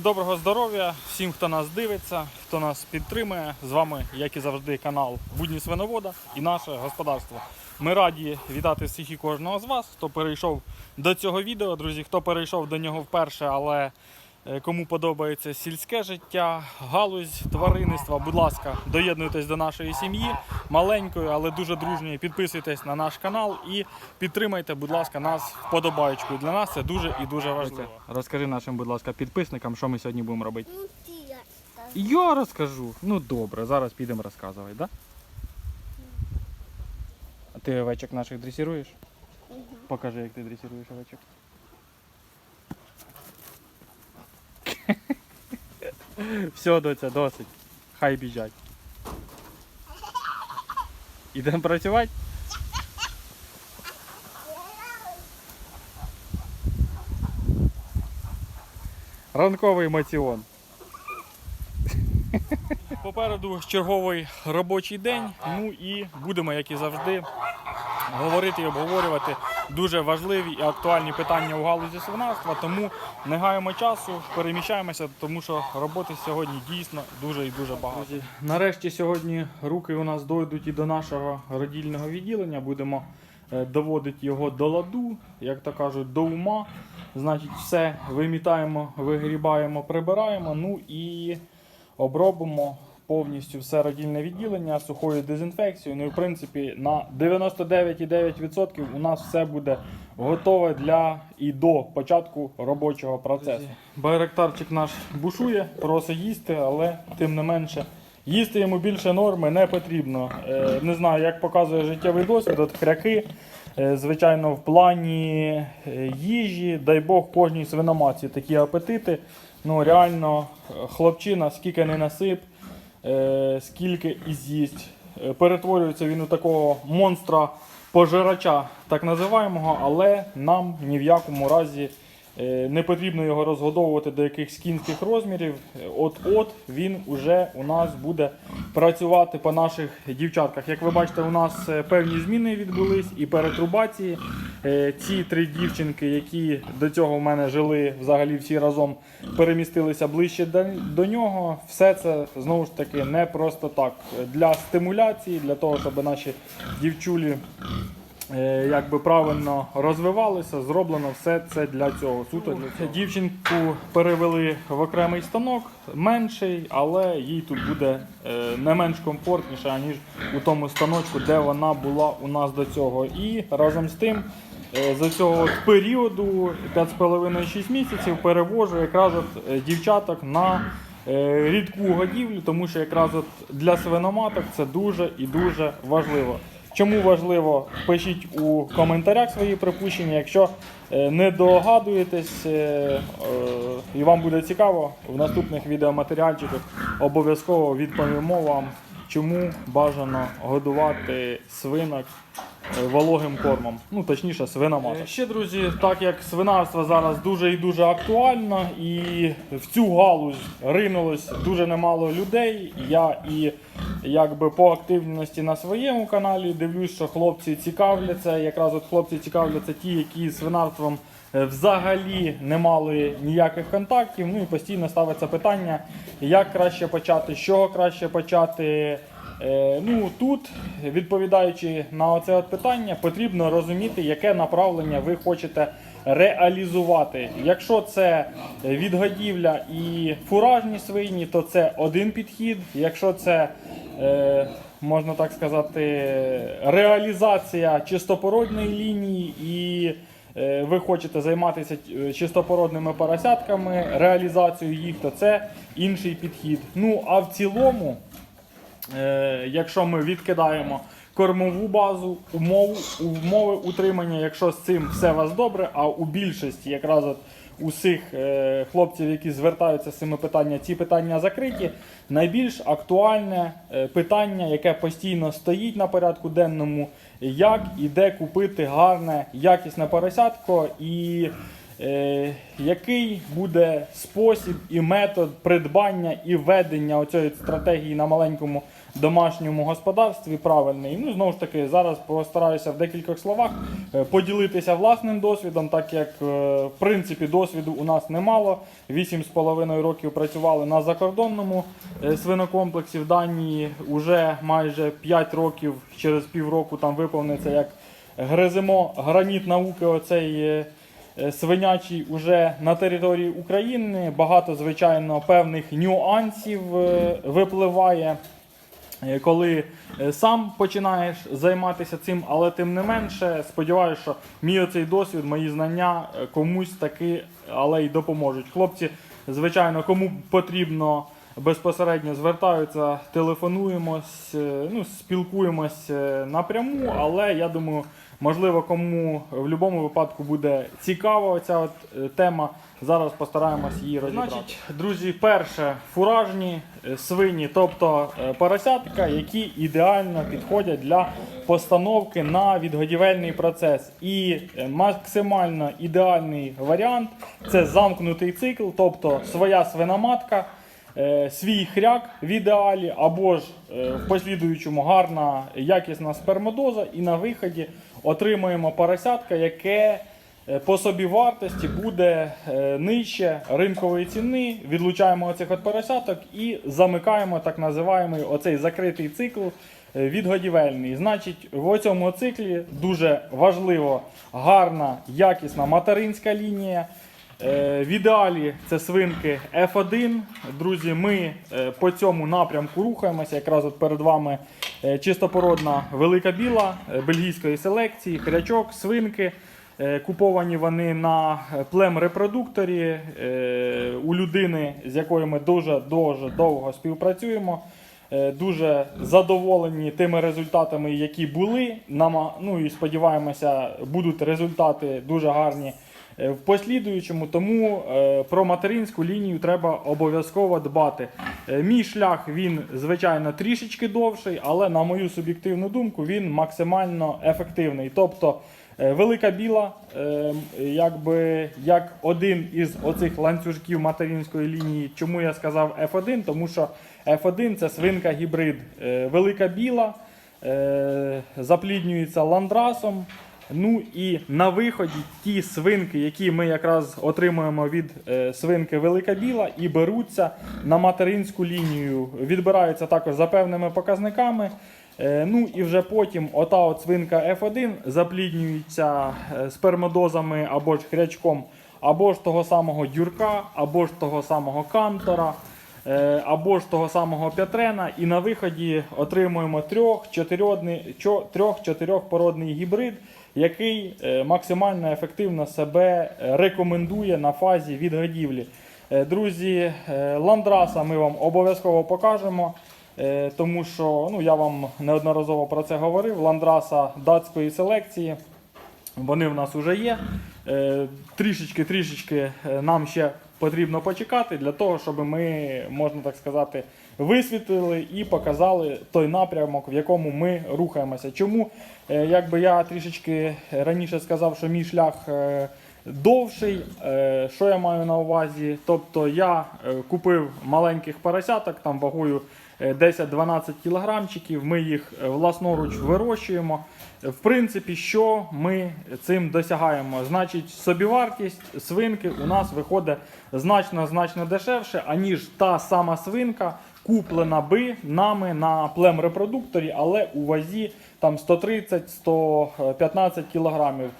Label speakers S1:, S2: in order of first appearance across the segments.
S1: Доброго здоров'я всім, хто нас дивиться, хто нас підтримує. З вами, як і завжди, канал Будні Свиновода і наше господарство. Ми раді вітати всіх і кожного з вас, хто перейшов до цього відео. Друзі, хто перейшов до нього вперше, але кому подобається сільське життя, галузь тваринництва, будь ласка, доєднуйтесь до нашої сім'ї, маленької, але дуже дружньої. Підписуйтесь на наш канал і підтримайте, будь ласка, нас вподобаєчкою. Для нас це дуже і дуже важливо. Розкажи нашим, будь ласка, підписникам, що ми сьогодні будемо робити.
S2: Ну ти я
S1: розкажу. Ну добре, зараз підемо розказувати, да? А ти овечок наших дресируєш? Покажи, як ти дресируєш овечок. Все, доця, досить. Хай біжать. Ідемо працювати? Ранковий маціон. Попереду черговий робочий день. Ну і будемо, як і завжди, говорити і обговорювати дуже важливі і актуальні питання у галузі свинарства. Тому не гаємо часу, переміщаємося, тому що роботи сьогодні дійсно дуже і дуже багато. Нарешті сьогодні руки у нас дойдуть і до нашого родільного відділення. Будемо е, доводити його до ладу, як то кажуть, до ума. Значить, все вимітаємо, вигрібаємо, прибираємо. Ну і обробимо повністю все родільне відділення сухою дезінфекцією. Ну і в принципі на 99,9% у нас все буде готове для і до початку робочого процесу. Байрактарчик наш бушує, просить їсти, але тим не менше. Їсти йому більше норми не потрібно. Е, не знаю, як показує життєвий досвід, от хряки, е, звичайно, в плані е, їжі, дай Бог, кожній свиномаці такі апетити. Ну, реально, хлопчина, скільки не насип, скільки і з'їсть. Е, Перетворюється він у такого монстра пожирача, так називаємого, але нам ні в якому разі е, не потрібно його розгодовувати до якихось кінських розмірів. Е, От-от він уже у нас буде працювати по наших дівчатках. Як ви бачите, у нас е, певні зміни відбулись і перетрубації. Е, Ці три дівчинки, які до цього в мене жили взагалі всі разом, перемістилися ближче до, нього. Все це знову ж таки не просто так. Для стимуляції, для того, щоб наші дівчулі е, якби правильно розвивалися, зроблено все це для цього. Суто. Дівчинку перевели в окремий станок, менший, але їй тут буде е, не менш комфортніше, аніж у тому станочку, де вона була у нас до цього. І разом з тим. е, За цього періоду 5,5-6 місяців перевожу якраз от е, дівчаток на е, рідку годівлю, тому що якраз от для свиноматок це дуже і дуже важливо. Чому важливо? Пишіть у коментарях свої припущення. Якщо е, не догадуєтесь е, е, і вам буде цікаво, в наступних відеоматеріальчиках обов'язково відповімо вам, чому бажано годувати свинок вологим кормом. Ну, точніше, свиноматок. Ще, друзі, так як свинарство зараз дуже і дуже актуально, і в цю галузь ринулось дуже немало людей. Я і якби по активності на своєму каналі дивлюсь, що хлопці цікавляться. Якраз от хлопці цікавляться ті, які з свинарством е, взагалі не мали ніяких контактів. Ну і постійно ставиться питання, як краще почати, з чого краще почати. Е, Ну тут, відповідаючи на оце от питання, потрібно розуміти, яке направлення ви хочете реалізувати. Якщо це відгодівля і фуражні свині, то це один підхід. Якщо це е, можна так сказати, реалізація чистопородної лінії і е, ви хочете займатися чистопородними поросятками, реалізацією їх, то це інший підхід. Ну а в цілому. Е, якщо ми відкидаємо кормову базу, умову, умови утримання, якщо з цим все у вас добре, а у більшості якраз от усіх е, хлопців, які звертаються з цими питаннями, ці питання закриті. Найбільш актуальне е, питання, яке постійно стоїть на порядку денному, як і де купити гарне, якісне поросятко і який буде спосіб і метод придбання і ведення оцієї стратегії на маленькому домашньому господарстві правильний? Ну, знову ж таки, зараз постараюся в декількох словах е, поділитися власним досвідом, так як е, в принципі досвіду у нас немало. 8,5 років працювали на закордонному е, свинокомплексі в Данії. Уже майже 5 років, через півроку там виповниться як гриземо граніт науки. Оцей. Е, свинячий уже на території України. Багато, звичайно, певних нюансів е, випливає. е, Коли сам починаєш займатися цим, але тим не менше, сподіваюся, що мій оцей досвід, мої знання комусь таки, але й допоможуть. Хлопці, звичайно, кому потрібно безпосередньо звертаються, телефонуємось, ну, спілкуємось напряму, але я думаю, можливо, кому в будь-якому випадку буде цікава ця от е, тема. Зараз постараємось її розібрати. Значить, друзі, перше фуражні е, свині, тобто е, поросятка, які ідеально підходять для постановки на відгодівельний процес. І максимально ідеальний варіант це замкнутий цикл, тобто своя свиноматка. Свій хряк в ідеалі, або ж в послідуючому гарна якісна спермодоза, і на виході отримуємо поросятка, яке е, по собі вартості буде е, нижче ринкової ціни. Відлучаємо оцих от поросяток і замикаємо так називаємо оцей закритий цикл е, відгодівельний. Значить, в цьому циклі дуже важливо гарна, якісна материнська лінія. Е, В ідеалі це свинки F1. Друзі, ми е, по цьому напрямку рухаємося. Якраз от перед вами е, чистопородна велика біла бельгійської селекції, хрячок, свинки. Куповані вони на плем-репродукторі у людини, з якою ми дуже дуже довго співпрацюємо. Дуже задоволені тими результатами, які були. Ну і сподіваємося, будуть результати дуже гарні в послідуючому. Тому е, про материнську лінію треба обов'язково дбати. Е, Мій шлях він звичайно трішечки довший, але на мою суб'єктивну думку він максимально ефективний. Тобто е, велика біла, е, якби як один із оцих ланцюжків материнської лінії. Чому я сказав F1? Тому що F1 це свинка гібрид. Е, Велика біла е, запліднюється ландрасом. Ну і на виході ті свинки, які ми якраз отримуємо від е, свинки Велика Біла, і беруться на материнську лінію. Відбираються також за певними показниками. Е, ну і вже потім ота от свинка F1 запліднюється е, спермодозами або ж хрячком, або ж того самого дюрка, або ж того самого кантора. Е, або ж того самого Петрена, і на виході отримуємо трьох-чотирьохпородний гібрид, який е, максимально ефективно себе е, рекомендує на фазі відгодівлі. Друзі, ландраса ми вам обов'язково покажемо. Тому що ну, я вам неодноразово про це говорив. Ландраса датської селекції. Вони в нас вже є. Трішечки, трішечки е, нам ще потрібно почекати для того, щоб ми, можна так сказати, висвітлили і показали той напрямок, в якому ми рухаємося. Чому, Е, якби я трішечки раніше сказав, що мій шлях е, довший, е, що я маю на увазі? Тобто я купив маленьких поросяток там вагою 10-12 кілограмчиків, ми їх е, власноруч вирощуємо. В принципі, що ми цим досягаємо? Значить, собівартість свинки у нас виходить значно значно дешевше, аніж та сама свинка, куплена би нами на плем-репродукторі, але у вазі там 130-115 кілограмів.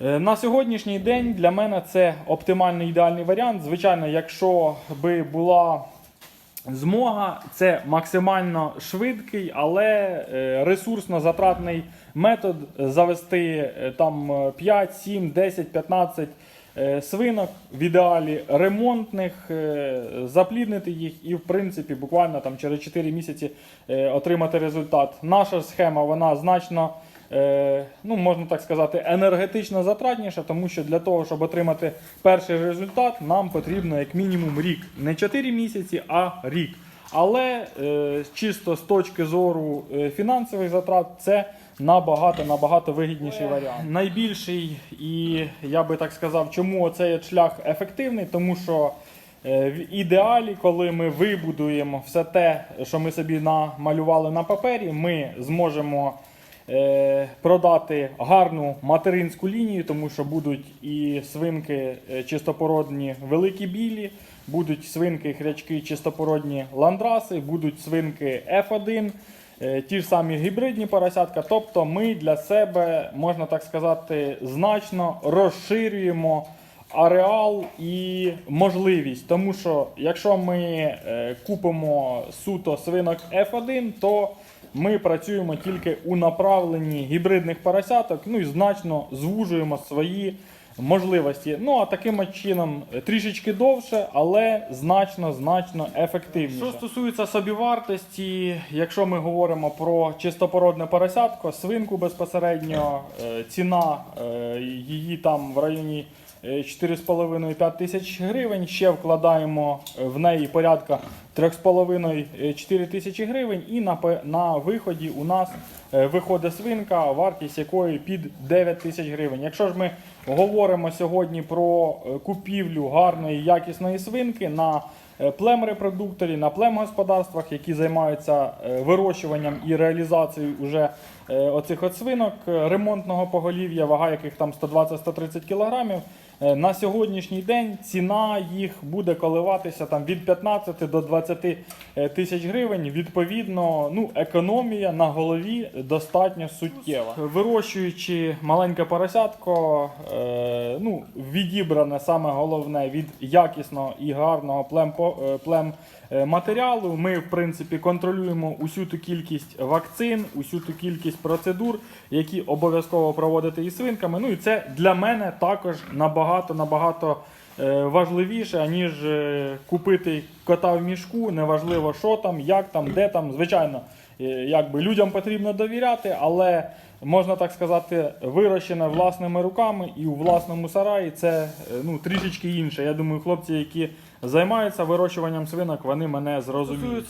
S1: Е, На сьогоднішній день для мене це оптимальний ідеальний варіант. Звичайно, якщо би була змога, це максимально швидкий, але е, ресурсно затратний метод завести е, там е, 5, 7, 10, 15 е, свинок в ідеалі ремонтних, е, запліднити їх і в принципі буквально там через 4 місяці отримати результат. Наша схема вона значно. Е, Ну, можна так сказати, енергетично затратніша, тому що для того, щоб отримати перший результат, нам потрібно як мінімум рік. Не 4 місяці, а рік. Але е, чисто з точки зору е, фінансових затрат, це набагато набагато вигідніший варіант. Найбільший, і я би так сказав, чому цей шлях ефективний, тому що в ідеалі, коли ми вибудуємо все те, що ми собі намалювали на папері, ми зможемо продати гарну материнську лінію, тому що будуть і свинки е, чистопородні великі білі, будуть свинки хрячки чистопородні ландраси, будуть свинки F1. е, Ті ж самі гібридні поросятка, тобто ми для себе, можна так сказати, значно розширюємо ареал і можливість. Тому що якщо ми е, купимо суто свинок F1, то ми працюємо тільки у направленні гібридних поросяток, ну і значно звужуємо свої можливості. Ну а таким чином е, трішечки довше, але значно значно ефективніше. Що стосується собівартості, якщо ми говоримо про чистопородне поросятко, свинку безпосередньо, е, ціна е, її там в районі. Е, 4,5-5 тисяч гривень. Ще вкладаємо е, в неї порядка 3,5-4 тисячі гривень. І на, на виході у нас е, виходить свинка, вартість якої під 9 тисяч гривень. Якщо ж ми говоримо сьогодні про е, купівлю гарної якісної свинки на е, племрепродукторі, на племгосподарствах, які займаються е, вирощуванням і реалізацією уже е, оцих от свинок е, ремонтного поголів'я, вага яких там 120-130 кілограмів. Е, На сьогоднішній день ціна їх буде коливатися там від 15 до 20 е, тисяч гривень. Відповідно, ну економія на голові достатньо суттєва. Вирощуючи маленьке поросятко, е, ну відібране саме головне від якісного і гарного плем, плем е, матеріалу. Ми, в принципі, контролюємо усю ту кількість вакцин, усю ту кількість процедур, які обов'язково проводити із свинками. Ну і це для мене також набагато набагато е, важливіше, аніж е, купити кота в мішку. Неважливо, що там, як там, де там. Звичайно, е, якби людям потрібно довіряти, але можна так сказати, вирощене власними руками і у власному сараї це е, ну, трішечки інше. Я думаю, хлопці, які займаються вирощуванням свинок, вони мене зрозуміють.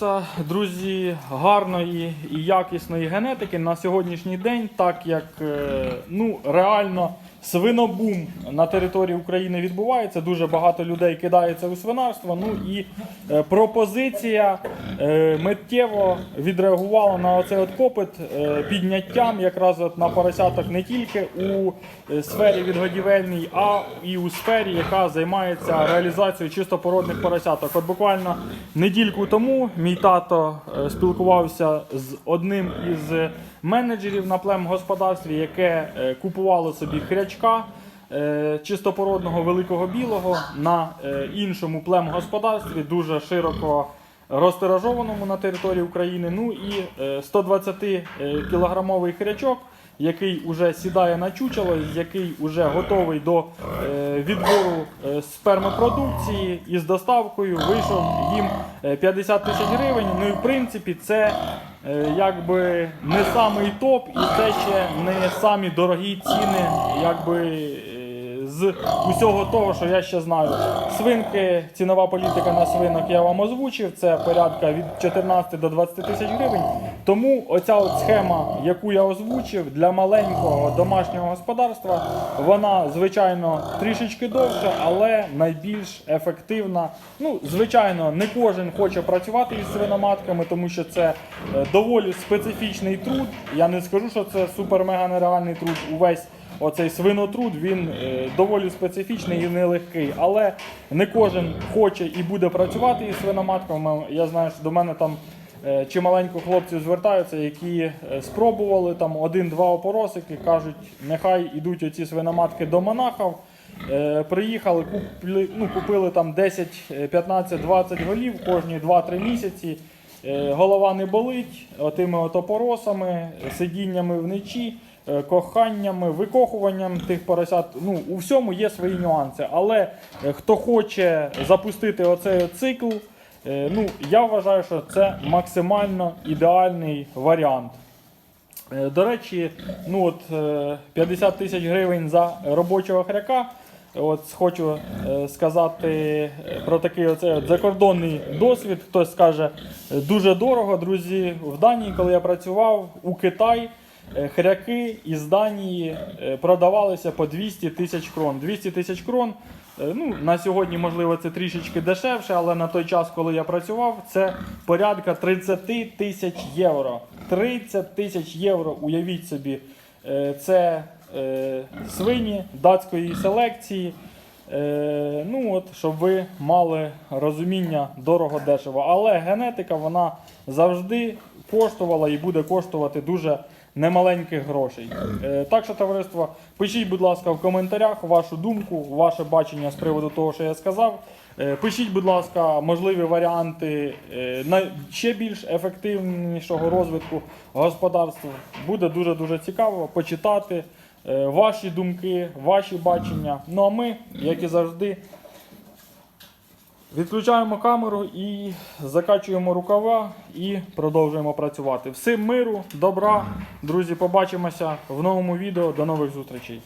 S1: Друзі, гарної і якісної генетики на сьогоднішній день, так як е, ну, реально свинобум на території України відбувається. Дуже багато людей кидається у свинарство. Ну і е, пропозиція е, миттєво відреагувала на оцей от попит е, підняттям якраз от на поросяток не тільки у сфері відгодівельній, а і у сфері, яка займається реалізацією чистопородних поросяток. От буквально недільку тому мій тато спілкувався з одним із менеджерів на племгосподарстві, яке е, купувало собі хрячка е, чистопородного великого білого на е, іншому племгосподарстві, дуже широко розтиражованому на території України. Ну і е, 120 е, кілограмовий хрячок, який вже сідає на чучело, який вже готовий до відбору спермопродукції і з доставкою вийшов їм е, 50 тисяч гривень. Ну і в принципі це якби не самий топ, і це ще не самі дорогі ціни, якби. З усього того, що я ще знаю. Свинки, цінова політика на свинок я вам озвучив. Це порядка від 14 до 20 тисяч гривень. Тому оця от схема, яку я озвучив для маленького домашнього господарства, вона звичайно трішечки довше, але найбільш ефективна. Ну, звичайно, не кожен хоче працювати із свиноматками, тому що це е, доволі специфічний труд. Я не скажу, що це супер-мега нереальний труд увесь. Оцей свинотруд він е, доволі специфічний і нелегкий, але не кожен хоче і буде працювати із свиноматками. Я знаю, що до мене там е, чималенько хлопців звертаються, які е, спробували там один-два опоросики, кажуть, нехай ідуть оці свиноматки до монахів. Приїхали, купили, ну, купили там 10, е, 15, 20 голів кожні 2-3 місяці. Голова не болить отими от опоросами, сидіннями вночі, коханнями, викохуванням тих поросят. Ну, у всьому є свої нюанси. Але е, хто хоче запустити оцей цикл, е, ну, я вважаю, що це максимально ідеальний варіант. Е, До речі, ну от е, 50 тисяч гривень за робочого хряка. От хочу е, сказати е, про такий оцей закордонний досвід. Хтось скаже е, дуже дорого, друзі. В Данії, коли я працював у Китаї, е, хряки із Данії е, продавалися по 200 тисяч крон. 200 тисяч крон. е, Ну, на сьогодні, можливо, це трішечки дешевше, але на той час, коли я працював, це порядка 30 тисяч євро. 30 тисяч євро, уявіть собі, Е, це е, свині датської селекції. Е, ну от, щоб ви мали розуміння дорого-дешево. Але генетика вона завжди коштувала і буде коштувати дуже немаленьких грошей. Е, так що, товариство, пишіть, будь ласка, в коментарях вашу думку, ваше бачення з приводу того, що я сказав. Е, Пишіть, будь ласка, можливі варіанти е, ще більш ефективнішого розвитку господарства. Буде дуже дуже цікаво почитати ваші думки, ваші бачення. Ну а ми, як і завжди, відключаємо камеру і закачуємо рукава і продовжуємо працювати. Всім миру, добра, друзі, побачимося в новому відео. До нових зустрічей.